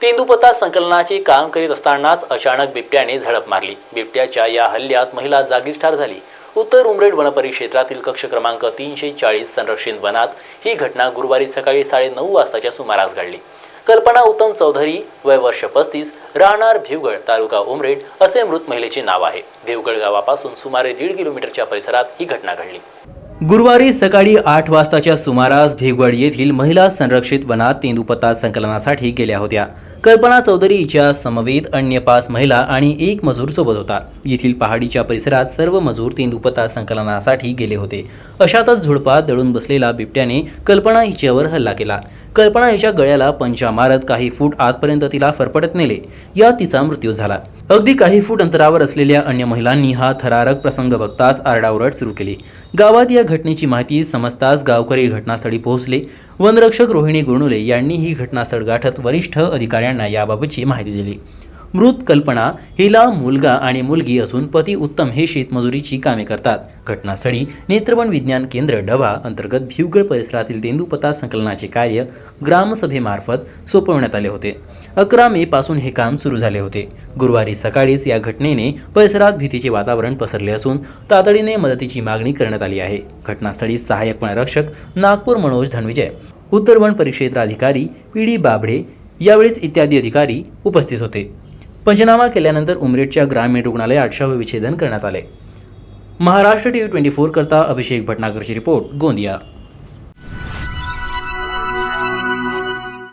तेंदुपत्ता संकलनाचे काम करीत असतानाच अचानक बिबट्याने झडप मारली. बिबट्याच्या या हल्ल्यात महिला जागीच ठार झाली. उत्तर उमरेड वनपरिक्षेत्रातील कक्ष क्रमांक तीनशे चाळीस संरक्षित वनात ही घटना गुरुवारी सकाळी साडेनऊ वाजताच्या सुमारास घडली. कल्पना उत्तम चौधरी वय वर्ष पस्तीस राहणार भिवगड तालुका उमरेड असे मृत महिलेचे नाव आहे. भिवगड गावापासून सुमारे दीड किलोमीटरच्या परिसरात ही घटना घडली. गुरुवारी सकाळी आठ वाजताच्या सुमारास भिगवड येथील महिला संरक्षित वनात तेंदुपत्ता संकलनासाठी गेल्या होत्या. कल्पना चौधरी हिच्या समवेत अन्य पाच महिला आणि एक मजूर सोबत होता. येथील पहाडीच्या परिसरात सर्व मजूर तेंदुपत्ता संकलनासाठी गेले होते. अशातच झुडपात दळून बसलेला बिबट्याने कल्पना हिच्यावर हल्ला केला. कल्पना हिच्या गळ्याला पंचा मारत काही फूट आतपर्यंत तिला फरफटत नेले. यात तिचा मृत्यू झाला. अगदी काही फूट अंतरावर असलेल्या अन्य महिलांनी हा थरारक प्रसंग बघताच आरडाओरड सुरू केली. गावात या घटनेची माहिती समजताच गावकरी घटनास्थळी पोहोचले. वनरक्षक रोहिणी गुणुले यांनी ही घटनास्थळ गाठत वरिष्ठ अधिकाऱ्यांना याबाबतची माहिती दिली. मृत कल्पना हिला मुलगा आणि मुलगी असून पती उत्तम हे शेतमजुरीची कामे करतात. घटनास्थळी नेत्रवन विज्ञान केंद्र डबा अंतर्गत भिवगड परिसरातील तेंदूपता संकलनाचे कार्य ग्रामसभेमार्फत सोपवण्यात आले होते. अकरा मे पासून हे काम सुरू झाले होते. गुरुवारी सकाळीच या घटनेने परिसरात भीतीचे वातावरण पसरले असून तातडीने मदतीची मागणी करण्यात आली आहे. घटनास्थळी सहाय्यक वनरक्षक नागपूर मनोज धनविजय उत्तर वन परिक्षेत्राधिकारी पी डी बाबडे यावेळेस इत्यादी अधिकारी उपस्थित होते. पंचनामा केल्यानंतर उमरेडच्या ग्रामीण रुग्णालयात शवविच्छेदन करण्यात आले. महाराष्ट्र टी व्ही ट्वेंटी फोरकरता अभिषेक भटनागरची रिपोर्ट गोंदिया.